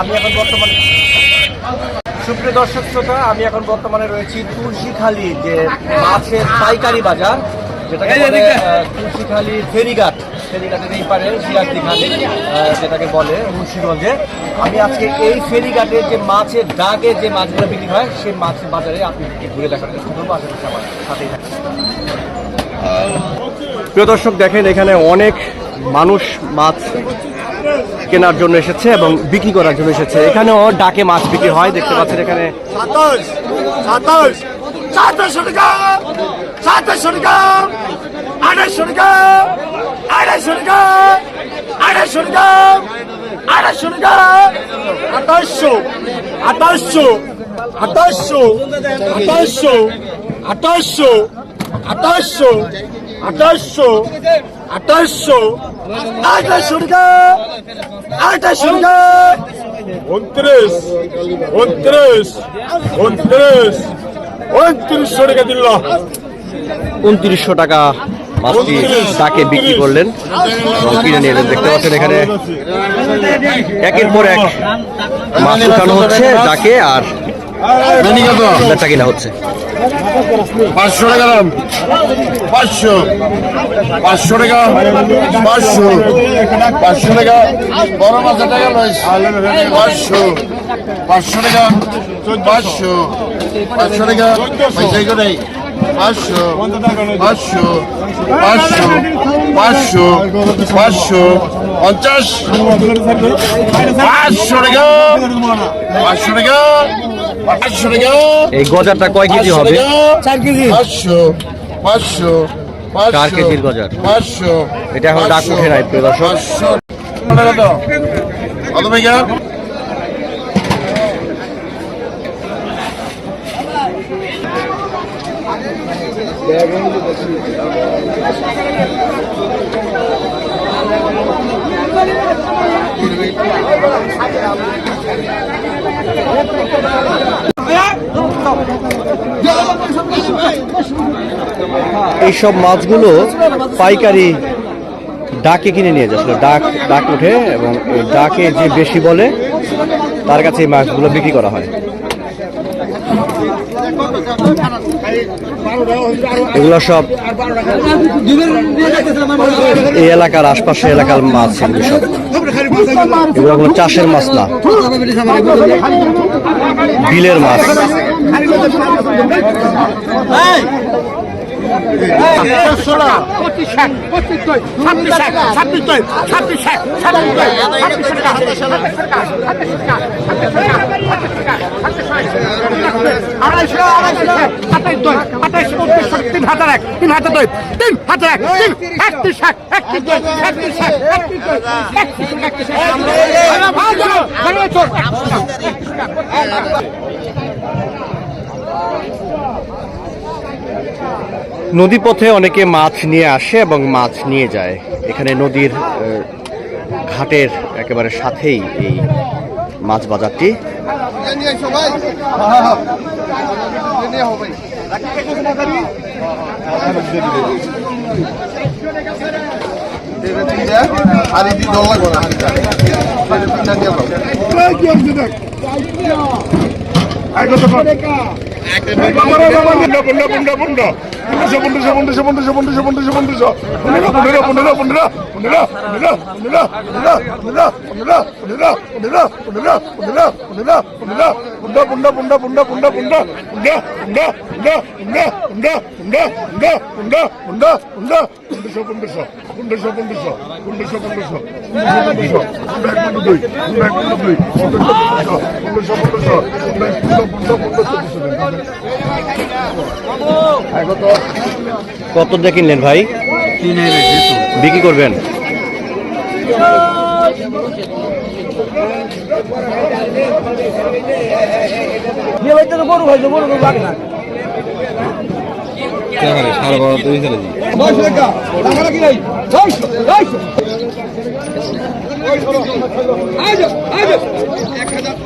আমি এখন বর্তমানে সুপ্রিয় দর্শক শ্রোতা আমি এখন বর্তমানে রয়েছি তুলসীখালি যে মাছের পাইকারি বাজার যেটাকে বলে তুলসীখালি ফেরিঘাট। ফেরিঘাটের এই পারে সিরাজদি খালি যেটাকে বলে মুন্সিগঞ্জে। আমি আজকে এই ফেরিঘাটে যে মাছের ডাকে যে মাছগুলো বিক্রি হয় সেই মাছের বাজারে আপনি ঘুরে দেখার চেষ্টা করব। আশা করছি আমার সাথেই থাকবেন। প্রিয় দর্শক দেখেন এখানে অনেক মানুষ মাছ কেনার জন্য এসেছে এবং বিক্রি করার জন্য এসেছে। এখানেও ডাকে মাছ বিক্রি হয়, দেখতে পাচ্ছেন এখানে। আঠাশশো আঠাশশো আঠাশশো আঠাশশো আঠাশশো আঠাশশো। আঠাশশো টাকা। আঠাশশো টাকা। উনত্রিশ উনত্রিশ উনত্রিশ উনত্রিশশো টাকা দিল। উনত্রিশশো টাকা মাছটি ডাকে বিক্রি করলেন। কিনে নিয়ে এলেন। দেখতে পাচ্ছেন এখানে একের পর এক মাছ উঠানো হচ্ছে ডাকে আর বেচা কিনা হচ্ছে। পাঁচশো টাকা দাম। পাঁচশো। পাঁচশো টাকা। পাঁচশো। পাঁচশো টাকা। বড় মাছের টাকা পাঁচশো। পাঁচশো টাকা। পাঁচশো। পাঁচশো টাকা। পয়সা করে পাঁচশো। পাঁচশো। পাঁচশো। পাঁচশো। পাঁচশো। পঞ্চাশ। পাঁচশো টাকা। পাঁচশো টাকা। এই গজারটা কয় কেজি হবে? চার কেজি। পাঁচশো পাঁচশো চার কেজির গজার। পাঁচশো এটা এখন ডাক উঠে নাই, প্রিয় দর্শক। পাঁচশো। কত ভাইয়া? এইসব মাছগুলো পাইকারি ডাকে কিনে নিয়ে যাচ্ছিল ডাক ডাক উঠে এবং ডাকে যে বেশি বলে, তার কাছে এই মাছগুলো বিক্রি করা হয়। এগুলো সব এই এলাকার আশপাশে এলাকার মাছ এগুলো কোনো চাষের মাছ না। বিলের মাছ। ষোলো পঁচিশ পঁচিশ দুই ছাব্বিশ ষাট ছাব্বিশ ছাব্বিশ ষাট ছাব্বিশ দুই ছাব্বিশ টাকা ছাব্বিশ টাকা আড়াইশো আড়াইশো আঠাইশ দুই আঠাইশ উনত্রিশ তিন হাজার এক তিন হাজার দুই তিন হাজার এক তিন একত্রিশ ষাট একত্রিশ দুই একত্রিশ ষাট একত্রিশ দুই একত্রিশ নদীপথে অনেকে মাছ নিয়ে আসে এবং মাছ নিয়ে যায়। এখানে নদীর ঘাটের একেবারে সাথেই এই মাছ বাজারটি। দুই কত দিয়ে কিনলেন ভাই? বিক্রি করবেন? এক হাজার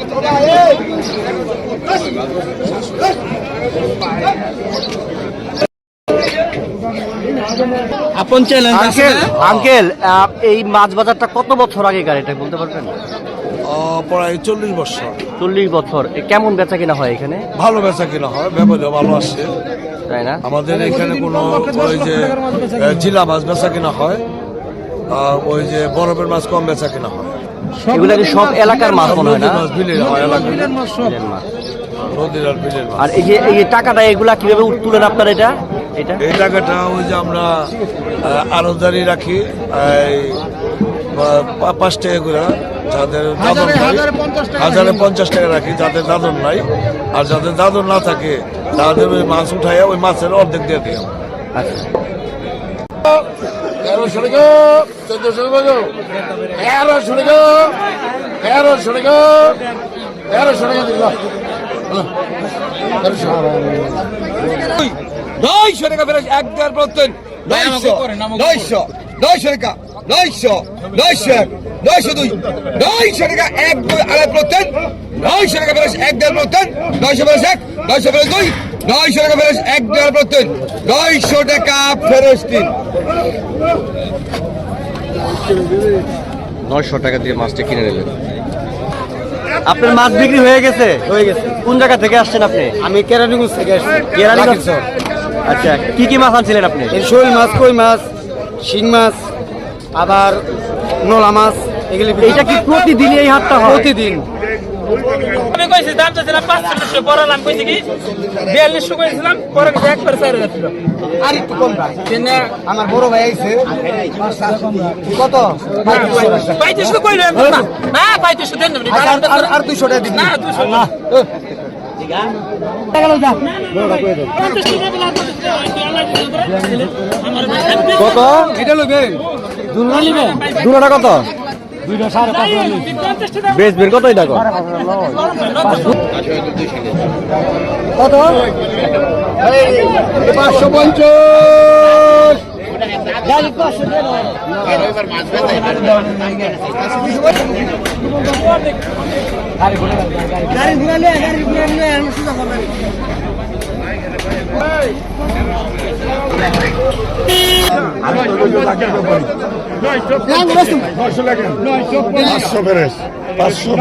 আপন চ্যালেঞ্জ আঙ্কেল আঙ্কেল এই মাছ বাজারটা কত বছর আগে এটা বলতে পারবেন? প্রায় চল্লিশ বছর। চল্লিশ বছর। কেমন বেচা কিনা হয় এখানে? ভালো বেচা কিনা হয় ব্যবহার ভালো আছে। তাই না? আমাদের এখানে কোনো ওই যে জিলা মাছ বেচা কিনা হয় ওই যে বরফের মাছ কম বেচা কিনা হয়। এগুলো সব এলাকার মাছ মনে হয় না? বিলের মাছ এলাকার মাছ। আর এই যে এই টাকাটা এগুলা কীভাবে তুলেন আপনার এটা? এটা? এই টাকাটা ওই যে আমরা আরোদারি রাখি পাঁচ টাকা করে যাদের দাদন হাজারে পঞ্চাশ টাকা রাখি। যাদের দাদন নাই। আর যাদের দাদন না থাকে তাদের ওই মাছ উঠাইয়া ওই মাছের অর্ধেক দিয়ে দিই আমরা। তেরোশো টাকা চোদ্দশো টাকা তেরোশো টাকা তেরোশো টাকা তেরোশো টাকা দিল নয়শো টাকা ফেরত এক দেড় প্রত্যেক নয়শো নয়শো নয়শো টাকা নয়শো নয়শো নয়শো দুই নয়শো টাকা এক দুই আড়াই প্রত্যেক নয়শো টাকা ফেরত এক দেড় প্রত্যেক নয়শো ফেরত এক নয়শো ফেরত দুই নয়শো টাকা ফেরত এক দেড় প্রত্যেক নয়শো টাকা ফেরত তিন। নয়শো টাকা দিয়ে মাছটা কিনে নিলেন। আপনার মাছ বিক্রি হয়ে গেছে? হয়ে গেছে। কোন জায়গা থেকে আসছেন আপনি? আমি কেরানীগঞ্জ থেকে আসছি। কেরানীগঞ্জ? আচ্ছা কি কি মাছ আনছিলেন আপনি? শোল মাছ কই মাছ শিং মাছ আবার নোলা মাছ এগুলি এটা কি প্রতিদিন এই হাটটা হয়? প্রতিদিন। আমি কইছি দাম চাইছিলাম পাঁচশো পরে আমি কইছি কি? বিয়াল্লিশশো কইছিলাম পরে কিন্তু একবার চার হাজার ছিল আর একটু কম। আমার বড় ভাই আইছে। কত? পঁয়ত্রিশশো কইলে না। না পঁয়ত্রিশশো দেন না আর- দুইশো টাকা দিবি। না দুশো কত? এটা কত? বেশ বের কত এটা কত? পাঁচশো পঞ্চাশ। গাড়ি ঘুরালে গাড়ি ঘুরালে আমি সুযোগ পাঁচশো ফেরেস পাঁচশো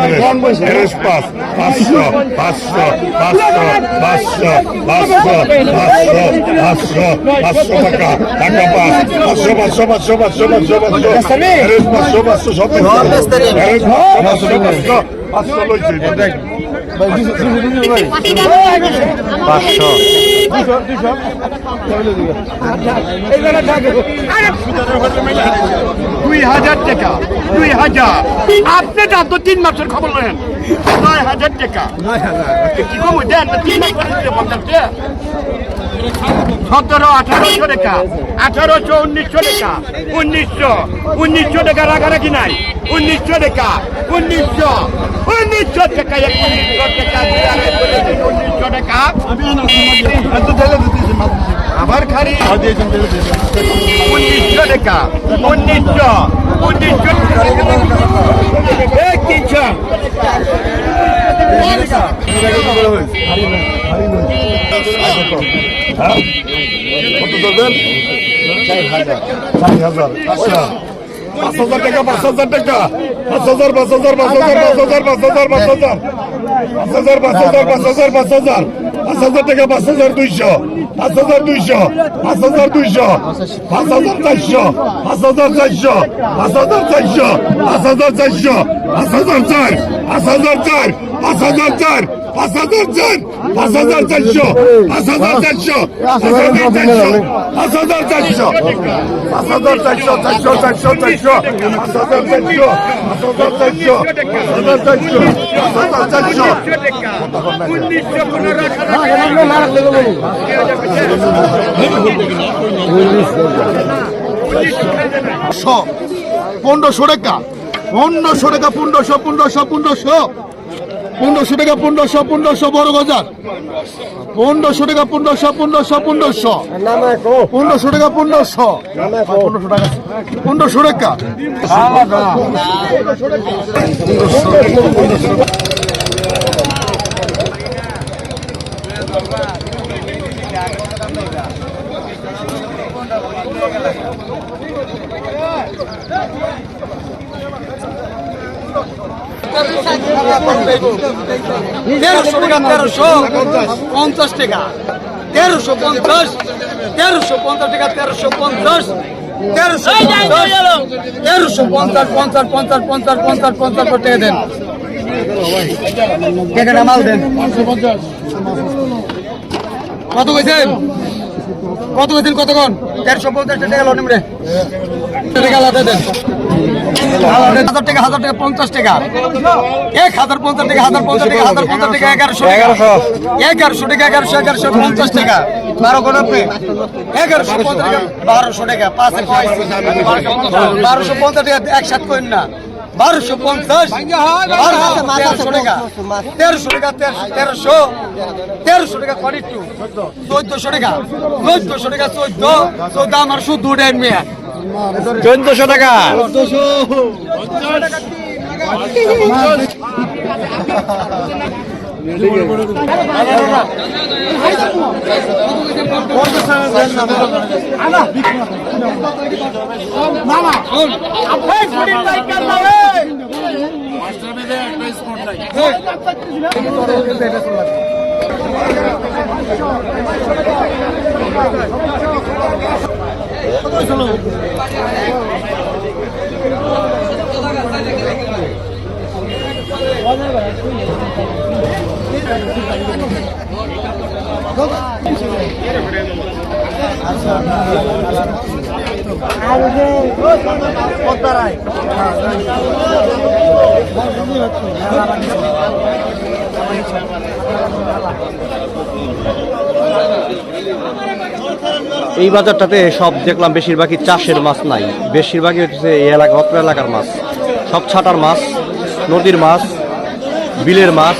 ফেরেস পাঁচ পাঁচশো পাঁচশো পাঁচশো পাঁচশো পাঁচশো পাঁচশো পাঁচশো পাঁচশো টাকা টাকা পাঁচ পাঁচশো পাঁচশো পাঁচশো পাঁচশো পাঁচশো পাঁচশো ফেরেস পাঁচশো পাঁচশো সব ফেরেস পাঁচশো পাঁচশো পাঁচশো লইছে দেখ পাঁচশো। দুই হাজার টাকা দুই হাজার। আপনি যান তো তিন মাসের খবর নেন। নয় হাজার টাকা। কি কম দেন তিন মাস। সতেরো আঠারোশো টাকা আঠারোশো উনিশশো টাকা। উনিশশো উনিশশো টাকা রাখারাখি নাই। উনিশশো টাকা উনিশশো উনিশশো টাকা এক উনিশশো টাকা দুই আড়াই করে দিন, উনিশশো টাকা আবার খালি উনিশশো টাকা উনিশশো চার হাজার আচ্ছা পাঁচ হাজার টাকা পাঁচ হাজার টাকা পাঁচ হাজার পাঁচ হাজার পাঁচ হাজার পাঁচ হাজার পাঁচ হাজার পাঁচ হাজার পাঁচ হাজার পাঁচ হাজার পাঁচ হাজার পাঁচ হাজার টাকা পাঁচ হাজার দুইশো পাঁচ হাজার দুইশো পাঁচ হাজার দুইশো পাঁচ হাজার চারশো পাঁচ হাজার চারশো পাঁচ হাজার চারশো পাঁচ হাজার চারশো পাঁচ হাজার চার পাঁচ হাজার চার পাঁচ হাজার চার পাঁচ হাজার চার পাঁচ হাজার চারশো পাঁচ হাজার চারশো পাঁচ হাজার চারশো পাঁচ হাজার চারশো পাঁচ হাজার চারশো চারশো চারশো চারশো পাঁচ হাজার চারশো পাঁচ হাজার চারশো পাঁচ হাজার চারশো পনেরোশো টাকা পনেরোশো টাকা পনেরোশো পনেরোশো পনেরোশো পনেরোশো টাকা, পনেরোশো পনেরোশো, বড় বাজার। পনেরোশো টাকা, পনেরোশো পনেরোশো পনেরোশো। পনেরোশো টাকা, পনেরোশো। পনেরোশো টাকা পনেরোশো টাকা। তেরোশো টাকা তেরোশো পঞ্চাশ টাকা তেরোশো পঞ্চাশ তেরোশো পঞ্চাশ টাকা তেরোশো পঞ্চাশ কত কইছেন কত কইছেন কতক্ষণ তেরোশো পঞ্চাশ টাকা লোন টাকা আলাদা দেন হাজার টাকা হাজার টাকা পঞ্চাশ টাকা। এক হাজার পঞ্চাশ টাকা হাজার পঞ্চাশ টাকা হাজার পঞ্চাশ টাকা এগারোশো এগারোশো। এগারোশো টাকা এগারোশো এগারোশো পঞ্চাশ টাকা। বারো কোন আপনি? এগারোশো পঞ্চাশ টাকা বারোশো টাকা পাঁচ বারোশো পঞ্চাশ টাকা একসাথে করেন না। বারোশো পঞ্চাশ তেরোশো টাকা। তেরোশো টাকা তেরোশো তেরোশো। টাকা কোয়ারি চোদ্দশো টাকা চোদ্দশো টাকা চোদ্দ চোদ্দ আমার শুধু মেয়ে। চোদ্দশো টাকা। পদ্মারায় হ্যাঁ এই বাজারটাতে সব দেখলাম বেশিরভাগই চাষের মাছ নাই। বেশিরভাগই হচ্ছে এই এলাকা অত্র এলাকার মাছ। সব ছাটার মাছ, নদীর মাছ, বিলের মাছ।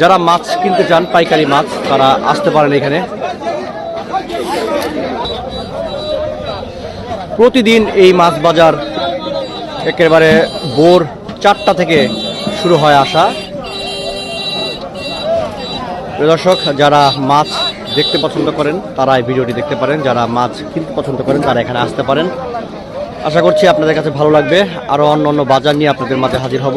যারা মাছ কিনতে চান, পাইকারি মাছ, তারা আসতে পারেন এখানে। প্রতিদিন এই মাছ বাজার একেবারে ভোর চারটা থেকে শুরু হয় আসা। দর্শক, যারা মাছ দেখতে পছন্দ করেন, তারা এই ভিডিওটি দেখতে পারেন। যারা মাছ কিনতে পছন্দ করেন, তারা এখানে আসতে পারেন। আশা করছি আপনাদের কাছে ভালো লাগবে। আরও অন্য অন্য বাজার নিয়ে আপনাদের মাঝে হাজির হব।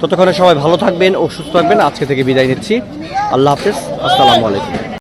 ততক্ষণে সবাই ভালো থাকবেন ও সুস্থ থাকবেন। আজকে থেকে বিদায় নিচ্ছি। আল্লাহ হাফিজ। আসসালামু আলাইকুম।